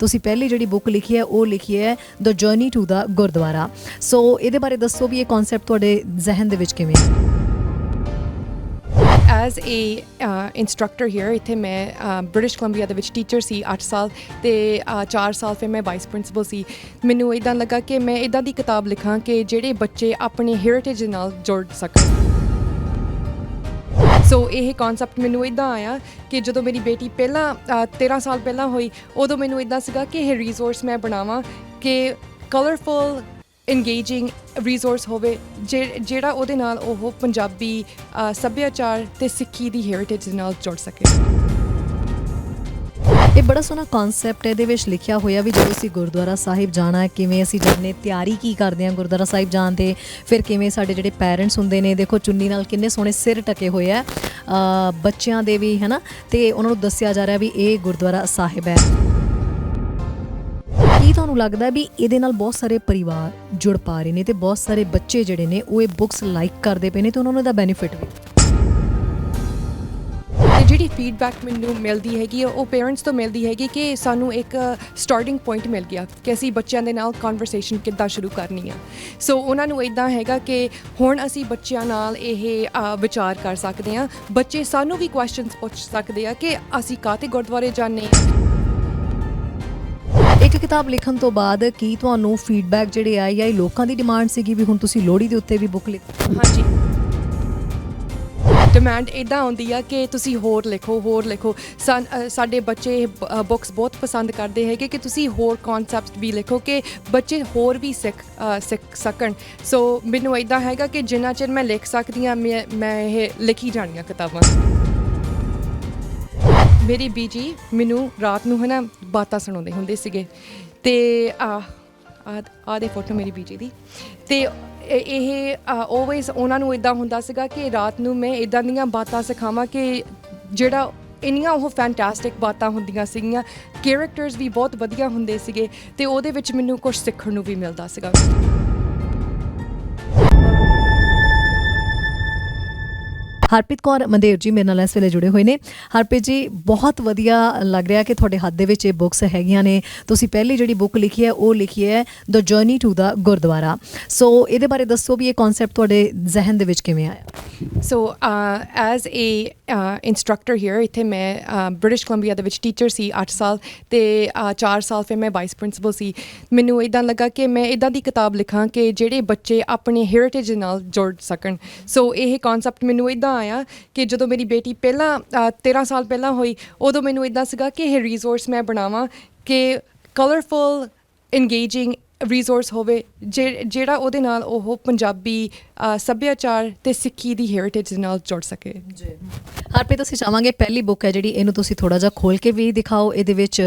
ਤੁਸੀਂ ਪਹਿਲੀ ਜਿਹੜੀ ਬੁੱਕ ਲਿਖੀ ਹੈ, ਉਹ ਲਿਖੀ ਹੈ the journey to the gurdwara so ਇਹਦੇ ਬਾਰੇ ਦੱਸੋ ਵੀ ਇਹ ਕਨਸੈਪਟ ਤੁਹਾਡੇ ਜ਼ਿਹਨ ਦੇ ਵਿੱਚ ਕਿਵੇਂ ਹੈ? ਐਜ਼ ਅ ਇਨਸਟ੍ਰਕਟਰ ਹੀਅਰ ਇੱਥੇ ਮੈਂ ਬ੍ਰਿਟਿਸ਼ ਕੋਲੰਬੀਆ ਦੇ ਵਿੱਚ ਟੀਚਰ ਸੀ 8 ਸਾਲ ਤੇ 4 ਸਾਲ ਫਿਰ ਮੈਂ ਵਾਈਸ ਪ੍ਰਿੰਸੀਪਲ ਸੀ। ਮੈਨੂੰ ਇਦਾਂ ਲੱਗਾ ਕਿ ਮੈਂ ਇਦਾਂ ਦੀ ਕਿਤਾਬ ਲਿਖਾਂ ਕਿ ਜਿਹੜੇ ਬੱਚੇ ਆਪਣੇ ਹੈਰੀਟੇਜ ਨਾਲ ਜੁੜ ਸਕਣ। ਸੋ ਇਹ ਕਨਸੈਪਟ ਮੈਨੂੰ ਇਦਾਂ ਆਇਆ ਕਿ ਜਦੋਂ ਮੇਰੀ ਬੇਟੀ ਪਹਿਲਾਂ ਅ, 13 ਸਾਲ ਪਹਿਲਾਂ ਹੋਈ ਉਦੋਂ ਮੈਨੂੰ ਇਦਾਂ ਸੀਗਾ ਕਿ ਇਹ ਰਿਸੋਰਸ ਮੈਂ ਬਣਾਵਾਂ ਕਿ ਕਲਰਫੁਲ ਇੰਗੇਜਿੰਗ ਰਿਸੋਰਸ ਹੋਵੇ ਜਿਹ- ਜਿਹੜਾ ਉਹਦੇ ਨਾਲ ਉਹ ਪੰਜਾਬੀ ਅ, ਸੱਭਿਆਚਾਰ ਤੇ ਸਿੱਖੀ ਦੀ ਹੈਰੀਟੇਜ ਨਾਲ ਜੁੜ ਸਕੇ। ਇਹ ਬੜਾ ਸੋਹਣਾ ਕਨਸੈਪਟ ਹੈ, ਇਹਦੇ ਵਿੱਚ ਲਿਖਿਆ ਹੋਇਆ ਵੀ ਜਦੋਂ ਅਸੀਂ ਗੁਰਦੁਆਰਾ ਸਾਹਿਬ ਜਾਣਾ ਹੈ, ਕਿਵੇਂ ਅਸੀਂ ਜਾਂਦੇ ਤਿਆਰੀ ਕੀ ਕਰਦੇ ਹਾਂ ਗੁਰਦੁਆਰਾ ਸਾਹਿਬ ਜਾਣ ਦੇ ਫਿਰ ਕਿਵੇਂ ਸਾਡੇ ਜਿਹੜੇ ਪੈਰੈਂਟਸ ਹੁੰਦੇ ਨੇ, ਦੇਖੋ ਚੁੰਨੀ ਨਾਲ ਕਿੰਨੇ ਸੋਹਣੇ ਸਿਰ ਟਕੇ ਹੋਏ ਆ ਬੱਚਿਆਂ ਦੇ ਵੀ, ਹੈਨਾ? ਤੇ ਉਹਨਾਂ ਨੂੰ ਦੱਸਿਆ ਜਾ ਰਿਹਾ ਵੀ ਇਹ ਗੁਰਦੁਆਰਾ ਸਾਹਿਬ ਹੈ। ਕੀ ਤੁਹਾਨੂੰ ਲੱਗਦਾ ਵੀ ਇਹਦੇ ਨਾਲ ਬਹੁਤ ਸਾਰੇ ਪਰਿਵਾਰ ਜੁੜ ਪਾ ਰਹੇ ਨੇ ਤੇ ਬਹੁਤ ਸਾਰੇ ਬੱਚੇ ਜਿਹੜੇ ਨੇ, ਉਹ ਇਹ ਬੁੱਕਸ ਲਾਈਕ ਕਰਦੇ ਪਏ ਨੇ ਤੇ ਉਹਨਾਂ ਨੂੰ ਇਹਦਾ ਬੈਨੀਫਿਟ ਵੀ? ਜਿਹੜੀ ਫੀਡਬੈਕ ਮੈਨੂੰ ਮਿਲਦੀ ਹੈਗੀ ਉਹ ਪੇਰੈਂਟਸ ਤੋਂ ਮਿਲਦੀ ਹੈਗੀ ਕਿ ਸਾਨੂੰ ਇੱਕ ਸਟਾਰਟਿੰਗ ਪੁਆਇੰਟ ਮਿਲ ਗਿਆ ਕਿ ਅਸੀਂ ਬੱਚਿਆਂ ਦੇ ਨਾਲ ਕਨਵਰਸੇਸ਼ਨ ਕਿੱਦਾਂ ਸ਼ੁਰੂ ਕਰਨੀ ਆ। ਸੋ ਉਹਨਾਂ ਨੂੰ ਇਦਾਂ ਹੈਗਾ ਕਿ ਹੁਣ ਅਸੀਂ ਬੱਚਿਆਂ ਨਾਲ ਇਹ ਵਿਚਾਰ ਕਰ ਸਕਦੇ ਆ। ਬੱਚੇ ਸਾਨੂੰ ਵੀ ਕੁਐਸਚਨਸ ਪੁੱਛ ਸਕਦੇ ਆ ਕਿ ਅਸੀਂ ਕਾਹਤੇ ਗੁਰਦੁਆਰੇ ਜਾਂਦੇ ਆ। ਇੱਕ ਕਿਤਾਬ ਲਿਖਣ ਤੋਂ ਬਾਅਦ ਕੀ ਤੁਹਾਨੂੰ ਫੀਡਬੈਕ ਜਿਹੜੇ ਆਏ ਜਾਂ ਇਹ ਲੋਕਾਂ ਦੀ ਡਿਮਾਂਡ ਸੀਗੀ ਵੀ ਹੁਣ ਤੁਸੀਂ ਲੋਹੜੀ ਦੇ ਉੱਤੇ ਵੀ ਬੁੱਕ ਲਿਖੋ ਹਾਂਜੀ। ਡਿਮਾਂਡ ਇਦਾਂ ਆਉਂਦੀ ਆ ਕਿ ਤੁਸੀਂ ਹੋਰ ਲਿਖੋ ਹੋਰ ਲਿਖੋ। ਸਾਨ- ਅ, ਸਾਡੇ ਬੱਚੇ ਬੁੱਕਸ ਬਹੁਤ ਪਸੰਦ ਕਰਦੇ ਹੈਗੇ ਕਿ ਤੁਸੀਂ ਹੋਰ ਕਨਸੈਪਟਸ ਵੀ ਲਿਖੋ ਕਿ ਬੱਚੇ ਹੋਰ ਵੀ ਸਿੱਖ ਅ, ਸਿੱਖ ਸਕਣ। ਸੋ ਮੈਨੂੰ ਇਦਾਂ ਹੈਗਾ ਕਿ ਜਿੰਨਾ ਚਿਰ ਮੈਂ ਲਿਖ ਸਕਦੀ ਆ ਮੈਂ ਮੈਂ ਇਹ ਲਿਖੀ ਜਾਣੀਆਂ ਕਿਤਾਬਾਂ। ਮੇਰੀ ਬੀਜੀ ਮੈਨੂੰ ਰਾਤ ਨੂੰ ਹਨਾ ਬਾਤਾਂ ਸੁਣਾਉਂਦੇ ਹੁੰਦੇ ਸੀਗੇ। ਤੇ ਆ ਆ ਦੇ ਫੋਟੋ ਮੇਰੀ ਬੀਜੀ ਦੀ। ਤੇ ਇਹ- ਇਹ ਆਲਵੇਸ ਉਹਨਾਂ ਨੂੰ ਇਦਾਂ ਹੁੰਦਾ ਸੀਗਾ ਕਿ ਰਾਤ ਨੂੰ ਮੈਂ ਇਦਾਂ ਦੀਆਂ ਬਾਤਾਂ ਸਿਖਾਵਾਂ ਕਿ ਜਿਹੜਾ ਇੰਨੀਆਂ ਉਹ ਫੈਂਟੈਸਟਿਕ ਬਾਤਾਂ ਹੁੰਦੀਆਂ ਸੀਗੀਆਂ ਕੈਰੈਕਟਰਸ ਵੀ ਬਹੁਤ ਵਧੀਆ ਹੁੰਦੇ ਸੀਗੇ ਤੇ ਉਹਦੇ ਵਿੱਚ ਮੈਨੂੰ ਕੁਝ ਸਿੱਖਣ ਨੂੰ ਵੀ ਮਿਲਦਾ ਸੀਗਾ। ਹਰਪ੍ਰੀਤ ਕੌਰ ਮੰਦੇਰ ਜੀ ਮੇਰੇ ਨਾਲ ਇਸ ਵੇਲੇ ਜੁੜੇ ਹੋਏ ਨੇ। ਹਰਪ੍ਰੀਤ ਜੀ, ਬਹੁਤ ਵਧੀਆ ਲੱਗ ਰਿਹਾ ਕਿ ਤੁਹਾਡੇ ਹੱਥ ਦੇ ਵਿੱਚ ਇਹ ਬੁੱਕਸ ਹੈਗੀਆਂ ਨੇ। ਤੁਸੀਂ ਪਹਿਲੀ ਜਿਹੜੀ ਬੁੱਕ ਲਿਖੀ ਹੈ, ਉਹ ਲਿਖੀ ਹੈ the journey to the gurdwara so ਇਹਦੇ ਬਾਰੇ ਦੱਸੋ ਵੀ ਇਹ ਕਨਸੈਪਟ ਤੁਹਾਡੇ ਜ਼ਿਹਨ ਦੇ ਵਿੱਚ ਕਿਵੇਂ ਆਇਆ? So as a instructor here ਇੱਥੇ ਮੈਂ ਬ੍ਰਿਟਿਸ਼ ਕੋਲੰਬੀਆ ਦੇ ਵਿੱਚ ਟੀਚਰ ਸੀ 8 ਸਾਲ ਤੇ 4 ਸਾਲ ਫਿਰ ਮੈਂ ਵਾਈਸ ਪ੍ਰਿੰਸੀਪਲ ਸੀ। ਮੈਨੂੰ ਇਦਾਂ ਲੱਗਾ ਕਿ ਮੈਂ ਇਦਾਂ ਦੀ ਕਿਤਾਬ ਲਿਖਾਂ ਕਿ ਜਿਹੜੇ ਬੱਚੇ ਆਪਣੇ ਹੈਰੀਟੇਜ ਨਾਲ ਜੁੜ ਸਕਣ। ਸੋ ਇਹ ਕਨਸੈਪਟ ਮੈਨੂੰ ਇਦਾਂ ਆਇਆ ਕਿ ਜਦੋਂ ਮੇਰੀ ਬੇਟੀ ਪਹਿਲਾਂ ਅ, 13 ਸਾਲ ਪਹਿਲਾਂ ਹੋਈ ਉਦੋਂ ਮੈਨੂੰ ਇਦਾਂ ਸੀਗਾ ਕਿ ਇਹ ਰਿਸੋਰਸ ਮੈਂ ਬਣਾਵਾਂ ਕਿ ਕਲਰਫੁਲ ਇੰਗੇਜਿੰਗ ਰਿਸੋਰਸ ਹੋਵੇ ਜੇ ਜਿਹੜਾ ਉਹਦੇ ਨਾਲ ਉਹ ਪੰਜਾਬੀ ਅ, ਸੱਭਿਆਚਾਰ ਤੇ ਸਿੱਖੀ ਦੀ ਹੈਰੀਟੇਜ ਨਾਲ ਜੁੜ ਸਕੇ। ਜੀ। ਹਰਪ੍ਰੀਤ ਅਸੀਂ ਚਾਹਾਂਗੇ ਪਹਿਲੀ ਬੁੱਕ ਹੈ ਜਿਹੜੀ ਇਹਨੂੰ ਤੁਸੀਂ ਥੋੜਾ ਜਿਹਾ ਖੋਲ ਕੇ ਵੀ ਦਿਖਾਓ। ਇਹਦੇ ਵਿੱਚ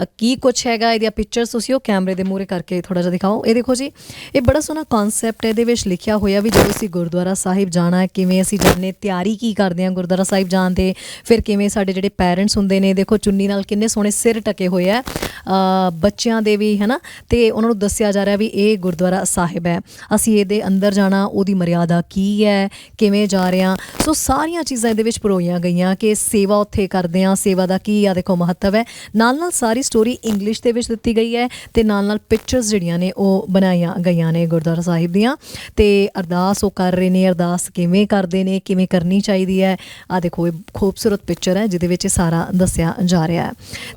ਅ, ਕੀ ਕੁਝ ਹੈਗਾ ਇਹਦੀਆਂ ਪਿਕਚਰਸ ਤੁਸੀਂ ਉਹ ਕੈਮਰੇ ਦੇ ਮੂਹਰੇ ਕਰਕੇ ਥੋੜਾ ਜਿਹਾ ਦਿਖਾਓ। ਇਹ ਦੇਖੋ ਜੀ ਇਹ ਬੜਾ ਸੋਹਣਾ ਕਨਸੈਪਟ ਹੈ ਇਹਦੇ ਵਿੱਚ ਲਿਖਿਆ ਹੋਇਆ ਵੀ ਜਦੋਂ ਅਸੀਂ ਗੁਰਦੁਆਰਾ ਸਾਹਿਬ ਜਾਣਾ ਹੈ ਕਿਵੇਂ ਅਸੀਂ ਜਾਂਦੇ ਤਿਆਰੀ ਕੀ ਕਰਦੇ ਹਾਂ ਗੁਰਦੁਆਰਾ ਸਾਹਿਬ ਜਾਣ ਦੇ ਫਿਰ ਕਿਵੇਂ ਸਾਡੇ ਜਿਹੜੇ ਪੈਰੈਂਟਸ ਹੁੰਦੇ ਨੇ ਦੇਖੋ ਚੁੰਨੀ ਨਾਲ ਕਿੰਨੇ ਸੋਹਣੇ ਸਿਰ ਟਕੇ ਹੋਏ ਆ ਅ, ਬੱਚਿਆਂ ਦੇ ਵੀ ਹੈਨਾ? ਤੇ ਉਹਨਾਂ ਨੂੰ ਦੱਸਿਆ ਜਾ ਰਿਹਾ ਵੀ ਇਹ ਗੁਰਦੁਆਰਾ ਸਾਹਿਬ ਹੈ। ਅਸੀਂ ਇਹਦੇ ਅੰਦਰ ਜਾਣਾ, ਉਹਦੀ ਮਰਿਆਦਾ ਕੀ ਹੈ, ਕਿਵੇਂ ਜਾ ਰਹੇ। ਹਾਂ ਸੋ ਸਾਰੀਆਂ ਚੀਜ਼ਾਂ ਇਹਦੇ ਵਿੱਚ ਪਰੋਈਆਂ ਗਈਆਂ ਕਿ ਸੇਵਾ ਉੱਥੇ ਕਰਦੇ ਹਾਂ, ਸੇਵਾ ਦਾ ਕੀ ਆ, ਦੇਖੋ ਮਹੱਤਵ ਹੈ। ਨਾਲ ਨਾਲ ਸਾਰੀ ਸਟੋਰੀ ਇੰਗਲਿਸ਼ ਦੇ ਵਿੱਚ ਦਿੱਤੀ ਗਈ ਹੈ ਤੇ ਨਾਲ ਨਾਲ ਪਿਕਚਰਸ ਜਿਹੜੀਆਂ ਨੇ ਉਹ ਬਣਾਈਆਂ ਗਈਆਂ ਨੇ ਗੁਰਦੁਆਰਾ ਸਾਹਿਬ ਦੀਆਂ। ਤੇ ਅਰਦਾਸ ਉਹ ਕਰ ਰਹੇ ਨੇ, ਅਰਦਾਸ ਕਿਵੇਂ ਕਰਦੇ ਨੇ, ਕਿਵੇਂ ਕਰਨੀ ਚਾਹੀਦੀ ਹੈ। ਆ ਦੇਖੋ, ਇਹ ਖੂਬਸੂਰਤ ਪਿਕਚਰ ਹੈ, ਜਿਹਦੇ ਵਿੱਚ ਇਹ ਸਾਰਾ ਦੱਸਿਆ ਜਾ ਰਿਹਾ ਹੈ।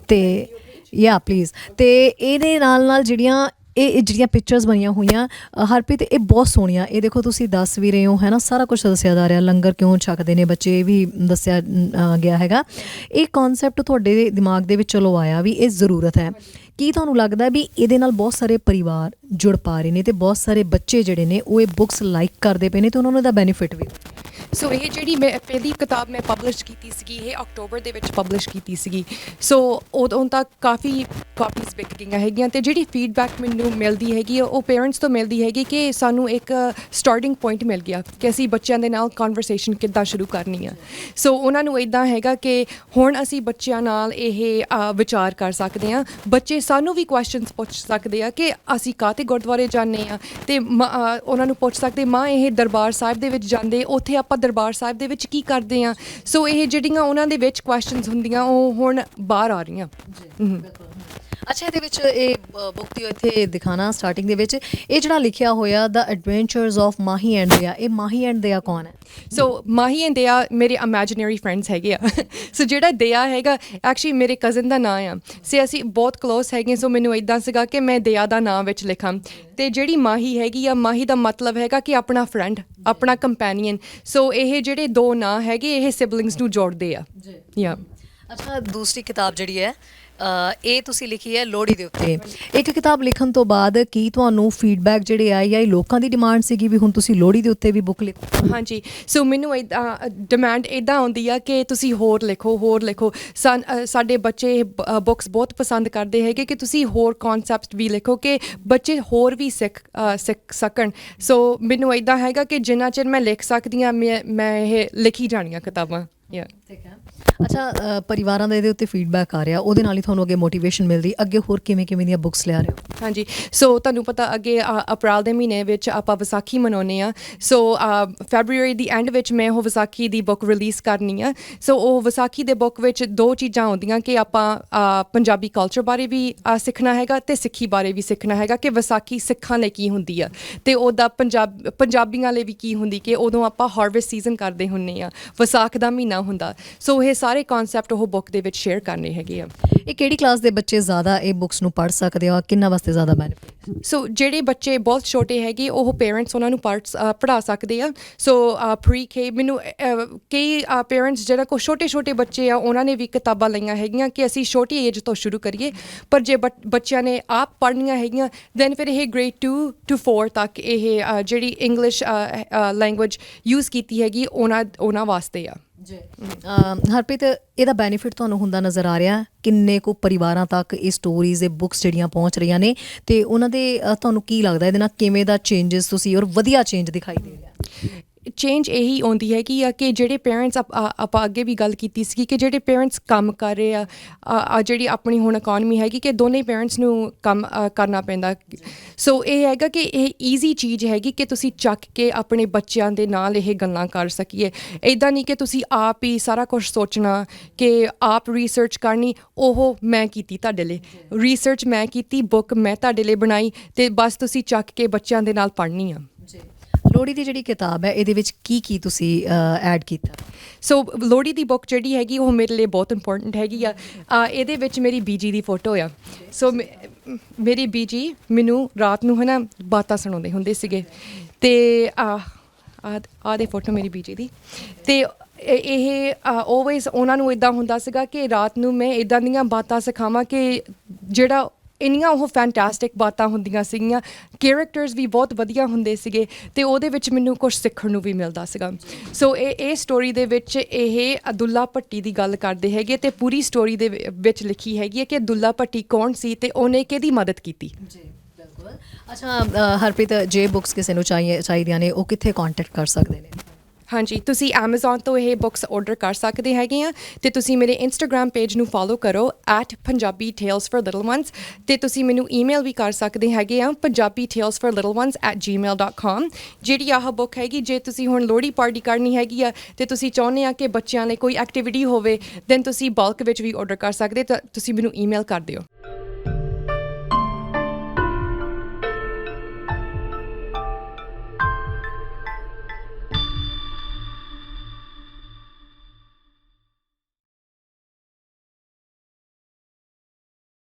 ਤੇ ਯਾ ਪਲੀਜ਼ ਤੇ ਇਹਦੇ ਨਾਲ ਨਾਲ ਜਿਹੜੀਆਂ ਇਹ ਜਿਹੜੀਆਂ ਪਿਕਚਰਸ ਬਣੀਆਂ ਹੋਈਆਂ ਹਰਪ੍ਰੀਤ, ਇਹ ਬਹੁਤ ਸੋਹਣੀਆਂ। ਇਹ ਦੇਖੋ ਤੁਸੀਂ ਦੱਸ ਵੀ ਰਹੇ ਹੋ, ਹੈ ਨਾ? ਸਾਰਾ ਕੁਝ ਦੱਸਿਆ ਜਾ ਰਿਹਾ। ਲੰਗਰ ਕਿਉਂ ਛਕਦੇ ਨੇ ਬੱਚੇ, ਇਹ ਵੀ ਦੱਸਿਆ ਗਿਆ ਹੈਗਾ। ਇਹ ਕਨਸੈਪਟ ਤੁਹਾਡੇ ਦਿਮਾਗ ਦੇ ਵਿੱਚ ਚਲੋ ਆਇਆ ਵੀ ਇਹ ਜ਼ਰੂਰਤ ਹੈ। ਕੀ ਤੁਹਾਨੂੰ ਲੱਗਦਾ ਵੀ ਇਹਦੇ ਨਾਲ ਬਹੁਤ ਸਾਰੇ ਪਰਿਵਾਰ ਜੁੜ ਪਾ ਰਹੇ ਨੇ ਤੇ ਬਹੁਤ ਸਾਰੇ ਬੱਚੇ ਜਿਹੜੇ ਨੇ, ਉਹ ਇਹ ਬੁੱਕਸ ਲਾਈਕ ਕਰਦੇ ਪਏ ਨੇ ਤੇ ਉਹਨਾਂ ਨੂੰ ਇਹਦਾ ਬੈਨੀਫਿਟ ਵੀ? ਸੋ ਇਹ ਜਿਹੜੀ ਮੈਂ ਪਹਿਲੀ ਕਿਤਾਬ ਮੈਂ ਪਬਲਿਸ਼ ਕੀਤੀ ਸੀਗੀ ਇਹ ਅਕਤੂਬਰ ਦੇ ਵਿੱਚ ਪਬਲਿਸ਼ ਕੀਤੀ ਸੀਗੀ। ਸੋ ਉਦੋਂ ਤੱਕ ਕਾਫੀ ਕਾਪੀਜ਼ ਵਿਕ ਗਈਆਂ ਹੈਗੀਆਂ ਤੇ ਜਿਹੜੀ ਫੀਡਬੈਕ ਮੈਨੂੰ ਮਿਲਦੀ ਹੈਗੀ ਆ, ਉਹ ਪੇਰੈਂਟਸ ਤੋਂ ਮਿਲਦੀ ਹੈਗੀ ਕਿ ਸਾਨੂੰ ਇੱਕ ਸਟਾਰਟਿੰਗ ਪੁਆਇੰਟ ਮਿਲ ਗਿਆ ਕਿ ਅਸੀਂ ਬੱਚਿਆਂ ਦੇ ਨਾਲ ਕਨਵਰਸੇਸ਼ਨ ਕਿੱਦਾਂ ਸ਼ੁਰੂ ਕਰਨੀ ਆ। ਸੋ ਉਹਨਾਂ ਨੂੰ ਇਦਾਂ ਹੈਗਾ ਕਿ ਹੁਣ ਅਸੀਂ ਬੱਚਿਆਂ ਨਾਲ ਇਹ ਵਿਚਾਰ ਕਰ ਸਕਦੇ ਆ ਬੱਚੇ ਸਾਨੂੰ ਵੀ ਕੁਐਸਚਨਸ ਪੁੱਛ ਸਕਦੇ ਆ ਕਿ ਅਸੀਂ ਕਾਹਤੇ ਗੁਰਦੁਆਰੇ ਜਾਂਦੇ ਆ ਤੇ ਮ- ਉਹਨਾਂ ਨੂੰ ਪੁੱਛ ਸਕਦੇ ਮਾਂ ਇਹ ਦਰਬਾਰ ਸਾਹਿਬ ਦੇ ਵਿੱਚ ਜਾਂਦੇ ਉੱਥੇ ਆਪਾਂ ਦਰਬਾਰ ਸਾਹਿਬ ਦੇ ਵਿੱਚ ਕੀ ਕਰਦੇ ਆ? ਸੋ ਇਹ ਜਿਹੜੀਆਂ ਉਹਨਾਂ ਦੇ ਵਿੱਚ ਕੁਐਸਚਨਸ ਹੁੰਦੀਆਂ ਉਹ ਹੁਣ ਬਾਹਰ ਆ ਰਹੀਆਂ। ਹਮ। ਅੱਛਾ ਇਹਦੇ ਵਿੱਚ ਇਹ ਬੁੱਕ ਦੀ ਇੱਥੇ ਦਿਖਾਣਾ ਸਟਾਰਟਿੰਗ ਦੇ ਵਿੱਚ। ਇਹ ਜਿਹੜਾ ਲਿਖਿਆ ਹੋਇਆ the adventures of Mahi and Diya ਇਹ ਮਾਹੀ ਐਂਡ ਦਿਆ ਕੌਣ ਹੈ? ਸੋ ਮਾਹੀ ਐਂਡ ਦਿਆ ਮੇਰੇ ਇਮੇਜਿਨਰੀ ਫਰੈਂਡਸ ਹੈਗੇ ਆ। ਸੋ ਜਿਹੜਾ ਦਿਆ ਹੈਗਾ ਐਕਚੁਅਲੀ ਮੇਰੇ ਕਜ਼ਨ ਦਾ ਨਾਂ ਆ। ਸੇ ਅਸੀਂ ਬਹੁਤ ਕਲੋਸ ਹੈਗੇ ਸੋ ਮੈਨੂੰ ਇਦਾਂ ਸੀਗਾ ਕਿ ਮੈਂ ਦਿਆ ਦਾ ਨਾਂ ਵਿੱਚ ਲਿਖਾਂ। ਤੇ ਜਿਹੜੀ ਮਾਹੀ ਹੈਗੀ ਆ ਮਾਹੀ ਦਾ ਮਤਲਬ ਹੈਗਾ ਕਿ ਆਪਣਾ ਫਰੈਂਡ ਆਪਣਾ ਕੰਪੈਨੀਅਨ ਸੋ ਇਹ ਜਿਹੜੇ ਦੋ ਨਾਂ ਹੈਗੇ ਇਹ ਸਿਬਲਿੰਗਸ ਨੂੰ ਜੋੜਦੇ ਆ। ਜੀ। ਯਾ ਅੱਛਾ ਦੂਸਰੀ ਕਿਤਾਬ ਜਿਹੜੀ ਹੈ ਇਹ ਤੁਸੀਂ ਲਿਖੀ ਹੈ ਲੋਹੜੀ ਦੇ ਉੱਤੇ। ਇੱਕ ਕਿਤਾਬ ਲਿਖਣ ਤੋਂ ਬਾਅਦ ਕੀ ਤੁਹਾਨੂੰ ਫੀਡਬੈਕ ਜਿਹੜੇ ਆਏ ਜਾਂ ਇਹ ਲੋਕਾਂ ਦੀ ਡਿਮਾਂਡ ਸੀਗੀ ਵੀ ਹੁਣ ਤੁਸੀਂ ਲੋਹੜੀ ਦੇ ਉੱਤੇ ਵੀ ਬੁੱਕ ਲਿਖੋ ਹਾਂਜੀ ਸੋ ਮੈਨੂੰ ਡਿਮਾਂਡ ਇਦਾਂ ਆਉਂਦੀ ਆ ਕਿ ਤੁਸੀਂ ਹੋਰ ਲਿਖੋ ਹੋਰ ਲਿਖੋ। ਸਾਨ- ਸਾਡੇ ਬੱਚੇ ਬੁੱਕਸ ਬਹੁਤ ਪਸੰਦ ਕਰਦੇ ਹੈਗੇ ਕਿ ਤੁਸੀਂ ਹੋਰ ਕਨਸੈਪਟ ਵੀ ਲਿਖੋ ਕਿ ਬੱਚੇ ਹੋਰ ਵੀ ਸਿੱਖ ਸਿੱਖ ਸਕਣ। ਸੋ ਮੈਨੂੰ ਇਦਾਂ ਹੈਗਾ ਕਿ ਜਿੰਨਾ ਚਿਰ ਮੈਂ ਲਿਖ ਸਕਦੀ ਆ, ਮੈਂ ਮੈਂ ਇਹ ਲਿਖੀ ਜਾਣੀਆਂ ਕਿਤਾਬਾਂ। ਯਾ ਠੀਕ ਹੈ। ਅੱਛਾ ਪਰਿਵਾਰਾਂ ਦਾ ਇਹਦੇ ਉੱਤੇ ਫੀਡਬੈਕ ਆ ਰਿਹਾ ਉਹਦੇ ਨਾਲ ਹੀ ਤੁਹਾਨੂੰ ਅੱਗੇ ਮੋਟੀਵੇਸ਼ਨ ਮਿਲਦੀ ਅੱਗੇ ਹੋਰ ਕਿਵੇਂ ਕਿਵੇਂ ਦੀਆਂ ਬੁੱਕਸ ਲਿਆ ਰਹੇ ਹੋ? ਹਾਂਜੀ ਸੋ ਤੁਹਾਨੂੰ ਪਤਾ ਅੱਗੇ ਅਪ੍ਰੈਲ ਦੇ ਮਹੀਨੇ ਵਿੱਚ ਆਪਾਂ ਵਿਸਾਖੀ ਮਨਾਉਂਦੇ ਆ ਸੋ ਫੈਬਰੂਅਰੀ ਦੀ ਐਂਡ ਵਿੱਚ ਮੈਂ ਉਹ ਵਿਸਾਖੀ ਦੀ ਬੁੱਕ ਰਿਲੀਜ਼ ਕਰਨੀ ਆ। ਸੋ ਉਹ ਵਿਸਾਖੀ ਦੇ ਬੁੱਕ ਵਿੱਚ ਦੋ ਚੀਜ਼ਾਂ ਆਉਂਦੀਆਂ ਕਿ ਆਪਾਂ ਪੰਜਾਬੀ ਕਲਚਰ ਬਾਰੇ ਵੀ ਸਿੱਖਣਾ ਹੈਗਾ ਤੇ ਸਿੱਖੀ ਬਾਰੇ ਵੀ ਸਿੱਖਣਾ ਹੈਗਾ ਕਿ ਵਿਸਾਖੀ ਸਿੱਖਾਂ ਲਈ ਕੀ ਹੁੰਦੀ ਆ। ਤੇ ਉਹਦਾ ਪੰਜਾਬ ਪੰਜਾਬੀਆਂ ਲਈ ਵੀ ਕੀ ਹੁੰਦੀ ਕਿ ਉਦੋਂ ਆਪਾਂ ਹਾਰਵੈਸਟ ਸੀਜ਼ਨ ਕਰਦੇ ਹੁੰਨੇ ਆ ਵਿਸਾਖ ਦਾ ਮਹੀਨਾ ਹੁੰਦਾ। ਸੋ ਇਹ ਸਾਰੇ ਕਨਸੈਪਟ ਉਹ ਬੁੱਕ ਦੇ ਵਿੱਚ ਸ਼ੇਅਰ ਕਰਨੇ ਹੈਗੇ ਆ। ਇਹ ਕਿਹੜੀ ਕਲਾਸ ਦੇ ਬੱਚੇ ਜ਼ਿਆਦਾ ਇਹ ਬੁੱਕਸ ਨੂੰ ਪੜ੍ਹ ਸਕਦੇ ਆ ਕਿੰਨਾ ਵਾਸਤੇ ਜ਼ਿਆਦਾ ਬੈਨੀਫਿਟ ਸੋ ਜਿਹੜੇ ਬੱਚੇ ਬਹੁਤ ਛੋਟੇ ਹੈਗੇ ਉਹ ਪੇਰੈਂਟਸ ਉਹਨਾਂ ਨੂੰ ਪੜ੍ਹਾ ਸਕਦੇ ਆ। ਸੋ ਪ੍ਰੀ ਕੇ ਮੈਨੂੰ ਕਈ ਪੇਰੈਂਟਸ ਜਿਹੜਾ ਕੋ ਛੋਟੇ ਛੋਟੇ ਬੱਚੇ ਆ ਉਹਨਾਂ ਨੇ ਵੀ ਕਿਤਾਬਾਂ ਲਈਆਂ ਹੈਗੀਆਂ ਕਿ ਅਸੀਂ ਛੋਟੀ ਏਜ ਤੋਂ ਸ਼ੁਰੂ ਕਰੀਏ। ਪਰ ਜੇ ਬੱਚ- ਬੱਚਿਆਂ ਨੇ ਆਪ ਪੜ੍ਹਨੀਆਂ ਹੈਗੀਆਂ ਦੈਨ ਫਿਰ ਇਹ ਗ੍ਰੇਡ 2 ਟੂ 4 ਤੱਕ ਇਹ ਜਿਹੜੀ ਇੰਗਲਿਸ਼ ਲੈਂਗੁਏਜ ਯੂਜ਼ ਕੀਤੀ ਹੈਗੀ ਉਹਨਾਂ ਉਹਨਾਂ ਵਾਸਤੇ ਆ। ਜੀ। ਹਰਪ੍ਰੀਤ, ਇਹਦਾ ਬੈਨੀਫਿਟ ਤੁਹਾਨੂੰ ਹੁੰਦਾ ਨਜ਼ਰ ਆ ਰਿਹਾ ਕਿੰਨੇ ਕੁ ਪਰਿਵਾਰਾਂ ਤੱਕ ਇਹ ਸਟੋਰੀਜ਼ ਇਹ ਬੁੱਕਸ ਜਿਹੜੀਆਂ ਪਹੁੰਚ ਰਹੀਆਂ ਨੇ ਤੇ ਉਹਨਾਂ ਦੇ ਤੁਹਾਨੂੰ ਕੀ ਲੱਗਦਾ ਇਹਦੇ ਨਾਲ ਕਿਵੇਂ ਦਾ ਚੇਂਜਸ ਤੁਸੀਂ ਔਰ ਵਧੀਆ ਚੇਂਜ ਦਿਖਾਈ ਦੇ ਰਿਹਾ ਚੇਂਜ ਇਹੀ ਆਉਂਦੀ ਹੈ ਕਿ ਆ ਕਿ ਜਿਹੜੇ ਪੇਰੈਂਟਸ ਆਪਾਂ ਅੱਗੇ ਵੀ ਗੱਲ ਕੀਤੀ ਸੀ ਕਿ ਜਿਹੜੇ ਪੇਰੈਂਟਸ ਕੰਮ ਕਰ ਰਹੇ ਆ, ਆ- ਜਿਹੜੀ ਆਪਣੀ ਹੁਣ ਇਕਨੋਮੀ ਹੈਗੀ ਕਿ ਦੋਨੇ ਪੇਰੈਂਟਸ ਨੂੰ ਕੰਮ ਕਰਨਾ ਪੈਂਦਾ। ਸੋ ਇਹ ਹੈਗਾ ਕਿ ਇਹ ਈਜ਼ੀ ਚੀਜ਼ ਹੈਗੀ ਕਿ ਤੁਸੀਂ ਚੱਕ ਕੇ ਆਪਣੇ ਬੱਚਿਆਂ ਦੇ ਨਾਲ ਇਹ ਗੱਲਾਂ ਕਰ ਸਕੀਏ। ਇਦਾਂ ਨਹੀਂ ਕਿ ਤੁਸੀਂ ਆਪ ਹੀ ਸਾਰਾ ਕੁਝ ਸੋਚਣਾ ਕਿ ਆਪ ਰਿਸਰਚ ਕਰਨੀ, ਉਹ ਮੈਂ ਕੀਤੀ ਤੁਹਾਡੇ ਲਈ। ਰਿਸਰਚ ਮੈਂ ਕੀਤੀ ਬੁੱਕ ਮੈਂ ਤੁਹਾਡੇ ਲਈ ਬਣਾਈ ਤੇ ਬਸ ਤੁਸੀਂ ਚੱਕ ਕੇ ਬੱਚਿਆਂ ਦੇ ਨਾਲ ਪੜ੍ਹਨੀ ਆ। ਜੀ। ਲੋਹੜੀ ਦੀ ਜਿਹੜੀ ਕਿਤਾਬ ਹੈ, ਇਹਦੇ ਵਿੱਚ ਕੀ ਕੀ ਤੁਸੀਂ ਐਡ ਕੀਤਾ? ਸੋ ਲੋਹੜੀ ਦੀ ਬੁੱਕ ਜਿਹੜੀ ਹੈਗੀ, ਉਹ ਮੇਰੇ ਲਈ ਬਹੁਤ ਇੰਪੋਰਟੈਂਟ ਹੈਗੀ ਆ। ਇਹਦੇ ਵਿੱਚ ਮੇਰੀ ਬੀਜੀ ਦੀ ਫੋਟੋ ਆ। ਸੋ ਮੇਰੀ ਬੀਜੀ ਮੈਨੂੰ ਰਾਤ ਨੂੰ ਹਨਾ ਬਾਤਾਂ ਸੁਣਾਉਂਦੇ ਹੁੰਦੇ ਸੀਗੇ। ਤੇ ਆ ਆ ਦੇ ਫੋਟੋ ਮੇਰੀ ਬੀਜੀ ਦੀ। ਤੇ ਇਹ- ਇਹ ਆਲਵੇਸ ਉਹਨਾਂ ਨੂੰ ਇਦਾਂ ਹੁੰਦਾ ਸੀਗਾ ਕਿ ਰਾਤ ਨੂੰ ਮੈਂ ਇਦਾਂ ਦੀਆਂ ਬਾਤਾਂ ਸਿਖਾਵਾਂ ਕਿ ਜਿਹੜਾ ਇੰਨੀਆਂ ਉਹ ਫੈਂਟੈਸਟਿਕ ਬਾਤਾਂ ਹੁੰਦੀਆਂ ਸੀਗੀਆਂ ਕੈਰੈਕਟਰਸ ਵੀ ਬਹੁਤ ਵਧੀਆ ਹੁੰਦੇ ਸੀਗੇ ਤੇ ਉਹਦੇ ਵਿੱਚ ਮੈਨੂੰ ਕੁਝ ਸਿੱਖਣ ਨੂੰ ਵੀ ਮਿਲਦਾ ਸੀਗਾ। ਸੋ ਇਹ ਇਹ ਸਟੋਰੀ ਦੇ ਵਿੱਚ ਇਹ ਅਬਦੁੱਲਾ ਭੱਟੀ ਦੀ ਗੱਲ ਕਰਦੇ ਹੈਗੇ ਤੇ ਪੂਰੀ ਸਟੋਰੀ ਦੇ ਵਿ- ਵਿੱਚ ਲਿਖੀ ਹੈਗੀ ਹੈ ਕਿ ਅਬਦੁੱਲਾ ਭੱਟੀ ਕੌਣ ਸੀ ਤੇ ਉਹਨੇ ਕਿਹਦੀ ਮਦਦ ਕੀਤੀ? ਜੀ, ਬਿਲਕੁਲ। ਅੱਛਾ ਹਰਪ੍ਰੀਤ, ਜੇ ਬੁੱਕਸ ਕਿਸੇ ਨੂੰ ਚਾਹੀਏ, ਚਾਹੀਦੀਆਂ ਨੇ, ਉਹ ਕਿੱਥੇ ਕੰਟੈਕਟ ਕਰ ਸਕਦੇ ਨੇ? ਹਾਂਜੀ, ਤੁਸੀਂ Amazon ਤੋਂ ਇਹ ਬੁੱਕਸ ਆਰਡਰ ਕਰ ਸਕਦੇ ਹੈਗੇ ਆ ਤੇ ਤੁਸੀਂ ਮੇਰੇ Instagram ਪੇਜ ਨੂੰ ਫੋਲੋ ਕਰੋ @punjabitales4littlenones ਤੇ ਤੁਸੀਂ ਮੈਨੂੰ ਈਮੇਲ ਵੀ ਕਰ ਸਕਦੇ ਹੈਗੇ ਆ punjabitales4littlenones@gmail.com ਜਿਹੜੀ ਆਹ ਬੁੱਕ ਹੈਗੀ, ਜੇ ਤੁਸੀਂ ਹੁਣ ਲੋਹੜੀ ਪਾਰਟੀ ਕਰਨੀ ਹੈਗੀ ਆ ਤੇ ਤੁਸੀਂ ਚਾਹੁੰਦੇ ਆ ਕਿ ਬੱਚਿਆਂ ਲਈ ਕੋਈ ਐਕਟੀਵਿਟੀ ਹੋਵੇ ਦੈਨ ਤੁਸੀਂ ਬਲਕ ਵਿੱਚ ਵੀ ਆਰਡਰ ਕਰ ਸਕਦੇ, ਤਾਂ ਤੁਸੀਂ ਮੈਨੂੰ ਈਮੇਲ ਕਰ ਦਿਓ।